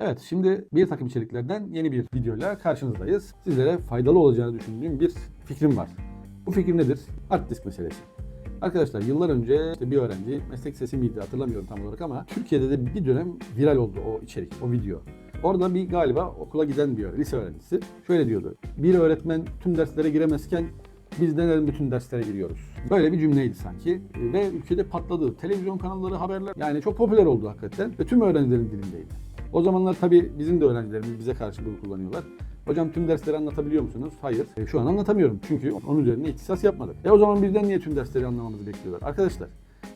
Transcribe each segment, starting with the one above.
Evet şimdi bir takım içeriklerden yeni bir videoyla karşınızdayız. Sizlere faydalı olacağını düşündüğüm bir fikrim var. Bu fikir nedir? Hard disk meselesi. Arkadaşlar yıllar önce işte bir öğrenci, meslek sesi miydi hatırlamıyorum tam olarak ama Türkiye'de de bir dönem viral oldu o içerik, o video. Orada bir galiba okula giden bir lise öğrencisi şöyle diyordu. Bir öğretmen tüm derslere giremezken biz neden bütün derslere giriyoruz? Böyle bir cümleydi sanki ve ülkede patladı. Televizyon kanalları, haberler yani çok popüler oldu hakikaten ve tüm öğrencilerin dilindeydi. O zamanlar tabii bizim de öğrencilerimiz bize karşı bunu kullanıyorlar. Hocam tüm dersleri anlatabiliyor musunuz? Hayır. E, şu an anlatamıyorum çünkü onun üzerine ihtisas yapmadık. E o zaman bizden niye tüm dersleri anlamamızı bekliyorlar? Arkadaşlar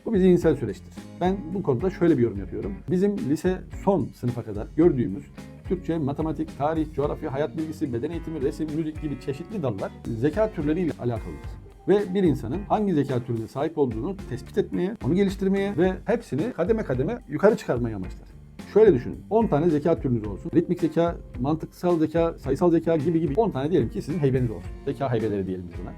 bu bir zihinsel süreçtir. Ben bu konuda şöyle bir yorum yapıyorum. Bizim lise son sınıfa kadar gördüğümüz Türkçe, matematik, tarih, coğrafya, hayat bilgisi, beden eğitimi, resim, müzik gibi çeşitli dallar zeka türleriyle alakalıdır. Ve bir insanın hangi zeka türüne sahip olduğunu tespit etmeye, onu geliştirmeye ve hepsini kademe kademe yukarı çıkarmaya amaçlar. Şöyle düşünün. 10 tane zeka türünüz olsun. Ritmik zeka, mantıksal zeka, sayısal zeka gibi gibi 10 tane diyelim ki sizin heybeniz olsun. Zeka heybeleri diyelim biz buna.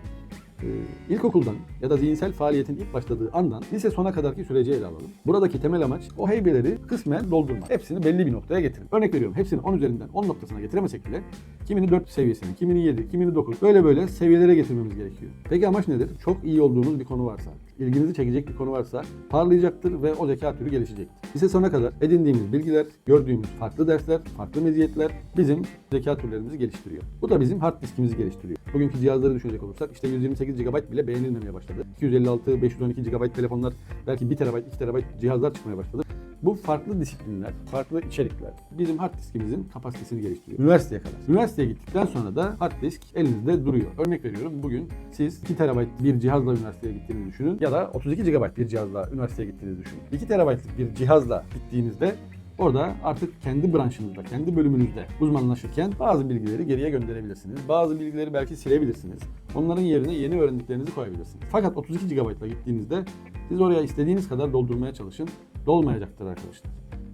Ee, ilkokuldan ya da zihinsel faaliyetin ilk başladığı andan lise sona kadarki süreci ele alalım. Buradaki temel amaç o heybeleri kısmen doldurmak. Hepsini belli bir noktaya getirin. Örnek veriyorum hepsini 10 üzerinden 10 noktasına getiremesek bile kimini 4 seviyesine, kimini 7, kimini 9 böyle böyle seviyelere getirmemiz gerekiyor. Peki amaç nedir? Çok iyi olduğunuz bir konu varsa, ilginizi çekecek bir konu varsa parlayacaktır ve o zeka türü gelişecektir. Lise sona kadar edindiğimiz bilgiler, gördüğümüz farklı dersler, farklı meziyetler bizim zeka türlerimizi geliştiriyor. Bu da bizim hard diskimizi geliştiriyor. Bugünkü cihazları düşünecek olursak işte 128 GB bile beğenilmemeye başladı. 256, 512 GB telefonlar, belki 1 TB, 2 TB cihazlar çıkmaya başladı. Bu farklı disiplinler, farklı içerikler bizim hard diskimizin kapasitesini geliştiriyor. Üniversiteye kadar. Üniversiteye gittikten sonra da hard disk elinizde duruyor. Örnek veriyorum bugün siz 2 TB bir cihazla üniversiteye gittiğinizi düşünün ya da 32 GB bir cihazla üniversiteye gittiğinizi düşünün. 2 TB'lık bir cihazla gittiğinizde Orada artık kendi branşınızda, kendi bölümünüzde uzmanlaşırken bazı bilgileri geriye gönderebilirsiniz. Bazı bilgileri belki silebilirsiniz. Onların yerine yeni öğrendiklerinizi koyabilirsiniz. Fakat 32 GB'la gittiğinizde siz oraya istediğiniz kadar doldurmaya çalışın. Dolmayacaktır arkadaşlar.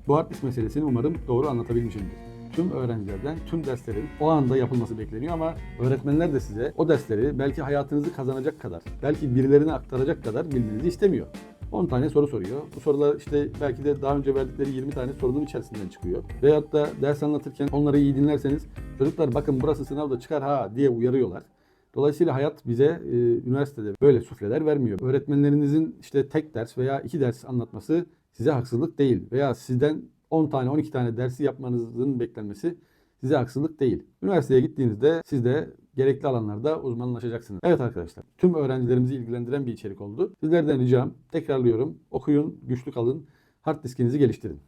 Bu hard disk meselesini umarım doğru anlatabilmişimdir. Tüm öğrencilerden tüm derslerin o anda yapılması bekleniyor ama öğretmenler de size o dersleri belki hayatınızı kazanacak kadar, belki birilerine aktaracak kadar bilmenizi istemiyor. 10 tane soru soruyor. Bu sorular işte belki de daha önce verdikleri 20 tane sorunun içerisinden çıkıyor. Veyahut da ders anlatırken onları iyi dinlerseniz çocuklar bakın burası sınavda çıkar ha diye uyarıyorlar. Dolayısıyla hayat bize e, üniversitede böyle sufleler vermiyor. Öğretmenlerinizin işte tek ders veya iki ders anlatması size haksızlık değil. Veya sizden 10 tane 12 tane dersi yapmanızın beklenmesi size haksızlık değil. Üniversiteye gittiğinizde siz de gerekli alanlarda uzmanlaşacaksınız. Evet arkadaşlar, tüm öğrencilerimizi ilgilendiren bir içerik oldu. Sizlerden ricam, tekrarlıyorum, okuyun, güçlü kalın, hard diskinizi geliştirin.